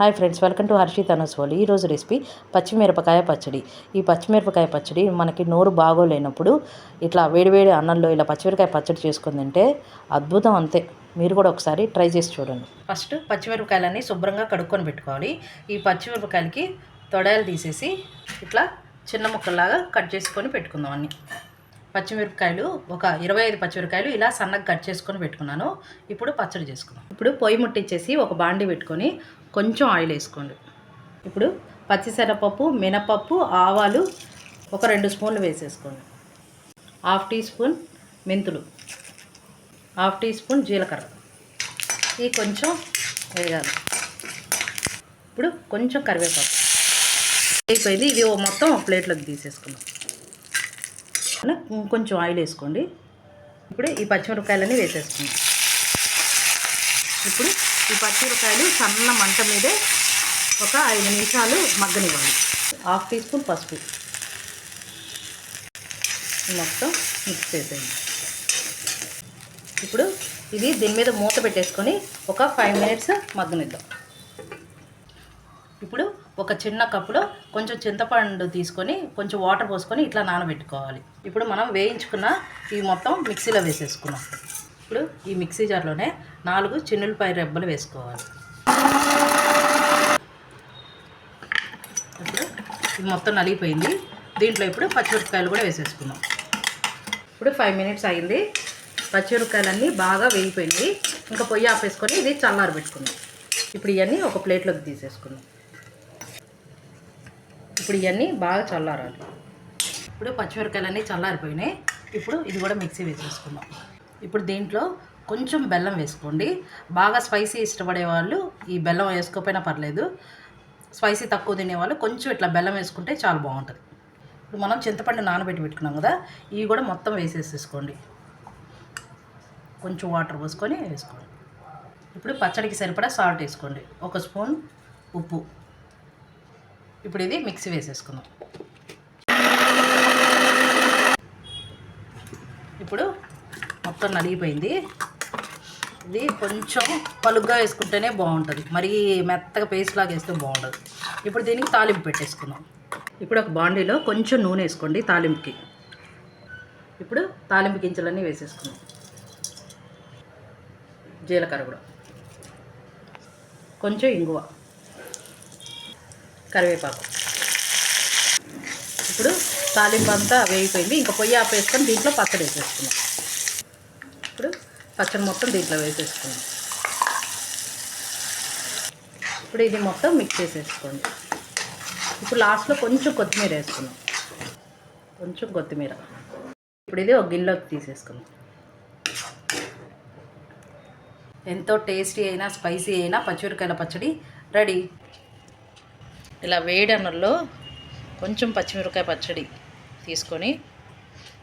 Hi friends welcome to Harshith Anaswal ఈరోజు recipe పచ్చిమిరపకాయ పచ్చడి. ఈ పచ్చిమిరపకాయ పచ్చడి మనకి నోరు బాగోలేనప్పుడు ఇట్లా వేడివేడి అన్నంలో ఇలా పచ్చిమిరపకాయ పచ్చడి చేసుకుని తింటే అద్భుతం అంతే. మీరు కూడా ఒకసారి ట్రై చేసి చూడండి. ఫస్ట్ పచ్చిమిరపకాయలన్నీ శుభ్రంగా కడుక్కొని పెట్టుకోవాలి. ఈ పచ్చిమిరపకాయలకి తొడయలు తీసేసి ఇట్లా చిన్న ముక్కల్లాగా కట్ చేసుకొని పెట్టుకుందాం అన్నీ. పచ్చిమిరపకాయలు ఒక ఇరవై ఐదు పచ్చిమిరపకాయలు ఇలా సన్నగా కట్ చేసుకొని పెట్టుకున్నాను. ఇప్పుడు పచ్చడి చేసుకుందాం. ఇప్పుడు పొయ్యి ముట్టించేసి ఒక బాండి పెట్టుకొని కొంచెం ఆయిల్ వేసుకోండి. ఇప్పుడు పచ్చిసెనపప్పు మినపప్పు ఆవాలు ఒక రెండు స్పూన్లు వేసేసుకోండి. హాఫ్ టీ స్పూన్ మెంతులు హాఫ్ టీ స్పూన్ జీలకర్ర. ఇది కొంచెం వేయాలి. ఇప్పుడు కొంచెం కరివేపాకు. అయిపోయింది. ఇది మొత్తం ప్లేట్లోకి తీసేసుకుందాం. కొంచెం ఆయిల్ వేసుకోండి. ఇప్పుడు ఈ పచ్చిమిరపకాయలన్నీ వేసేసుకుందాం. ఇప్పుడు ఈ పచ్చిమిరపకాయలు సన్న మంట మీదే ఒక ఐదు నిమిషాలు మగ్గనివ్వాలి. హాఫ్ టీ స్పూన్ పసుపు. మొత్తం మిక్స్ చేసేయండి. ఇప్పుడు ఇది దీని మీద మూత పెట్టేసుకొని ఒక ఫైవ్ మినిట్స్ మగ్గనిద్దాం. ఇప్పుడు ఒక చిన్న కప్పులో కొంచెం చింతపండు తీసుకొని కొంచెం వాటర్ పోసుకొని ఇట్లా నానబెట్టుకోవాలి. ఇప్పుడు మనం వేయించుకున్న ఇవి మొత్తం మిక్సీలో వేసేసుకున్నాం. ఇప్పుడు ఈ మిక్సీ జార్లోనే నాలుగు చిన్నులపాయ రెబ్బలు వేసుకోవాలి. ఇప్పుడు ఇది మొత్తం నలిగిపోయింది. దీంట్లో ఇప్పుడు పచ్చిమిరపకాయలు కూడా వేసేసుకున్నాం ఇప్పుడు ఫైవ్ మినిట్స్ అయింది. పచ్చిమిరపకాయలన్నీ బాగా వేగిపోయింది ఇంకా పొయ్యి ఆపేసుకొని ఇది చల్లారి పెట్టుకున్నాం ఇప్పుడు ఇవన్నీ ఒక ప్లేట్లోకి తీసేసుకున్నాం ఇప్పుడు ఇవన్నీ బాగా చల్లారాలి. ఇప్పుడు పచ్చిమిరపకాయలన్నీ చల్లారిపోయినాయి. ఇప్పుడు ఇది కూడా మిక్సీ వేసేసుకున్నాం ఇప్పుడు దీంట్లో కొంచెం బెల్లం వేసుకోండి. బాగా స్పైసీ ఇష్టపడే వాళ్ళు ఈ బెల్లం వేసుకోకపోయినా పర్లేదు. స్పైసీ తక్కువ తినేవాళ్ళు కొంచెం ఇట్లా బెల్లం వేసుకుంటే చాలా బాగుంటుంది. ఇప్పుడు మనం చింతపండు నానబెట్టి పెట్టుకున్నాం కదా ఇవి కూడా మొత్తం వేసేసేసుకోండి. కొంచెం వాటర్ పోసుకొని వేసుకోండి. ఇప్పుడు పచ్చడికి సరిపడా సాల్ట్ వేసుకోండి. ఒక స్పూన్ ఉప్పు. ఇప్పుడు ఇది మిక్సీ వేసేసుకుందాం. ఇప్పుడు మొత్తం నలిగిపోయింది. ఇది కొంచెం పలుగ్గా వేసుకుంటేనే బాగుంటుంది. మరీ మెత్తగా పేస్ట్ లాగా వేస్తే బాగుంటుంది ఇప్పుడు దీనికి తాలింపు పెట్టేసుకుందాం. ఇప్పుడు ఒక బాండీలో కొంచెం నూనె వేసుకోండి తాలింపుకి. ఇప్పుడు తాలింపు గింజలన్నీ వేసేసుకుందాం. జీలకర్ర కూడా. కొంచెం ఇంగువ. కరివేపాకు. ఇప్పుడు తాలింపు అంతా వేగిపోయింది. ఇంకా పొయ్యి ఆపేసుకొని దీంట్లో పచ్చడి వేసేసుకున్నాం ఇప్పుడు పచ్చడి మొత్తం దీంట్లో వేసేసుకోండి. ఇప్పుడు ఇది మొత్తం మిక్స్ చేసేసుకోండి. ఇప్పుడు లాస్ట్లో కొంచెం కొత్తిమీర వేసుకున్నాం కొంచెం కొత్తిమీర. ఇప్పుడు ఇది ఒక గిన్నెలోకి తీసేసుకున్నాం ఎంతో టేస్టీ అయినా స్పైసీ అయినా పచ్చిమిరకాయల పచ్చడి రెడీ. ఇలా వేడి అన్నంలో కొంచెం పచ్చిమిరపకాయ పచ్చడి తీసుకొని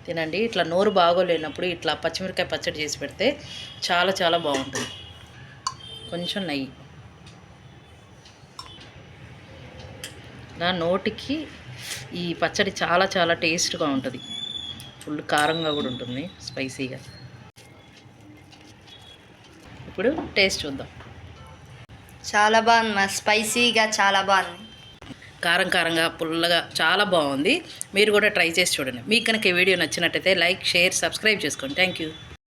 తినండి. ఇట్లా నోరు బాగోలేనప్పుడు ఇట్లా పచ్చిమిరకాయ పచ్చడి చేసి పెడితే చాలా చాలా బాగుంటుంది. కొంచెం నెయ్యి. నా నోటికి ఈ పచ్చడి చాలా చాలా టేస్ట్గా ఉంటుంది. ఫుల్ కారంగా కూడా ఉంటుంది స్పైసీగా. ఇప్పుడు టేస్ట్ చూద్దాం. చాలా బాగుంది మా స్పైసీగా చాలా బాగుంది. కారం కారంగా పుల్లగా చాలా బాగుంది. మీరు కూడా ట్రై చేసి చూడండి. మీకు కనుక ఈ వీడియో నచ్చినట్టయితే లైక్ షేర్ సబ్స్క్రైబ్ చేసుకోండి. Thank you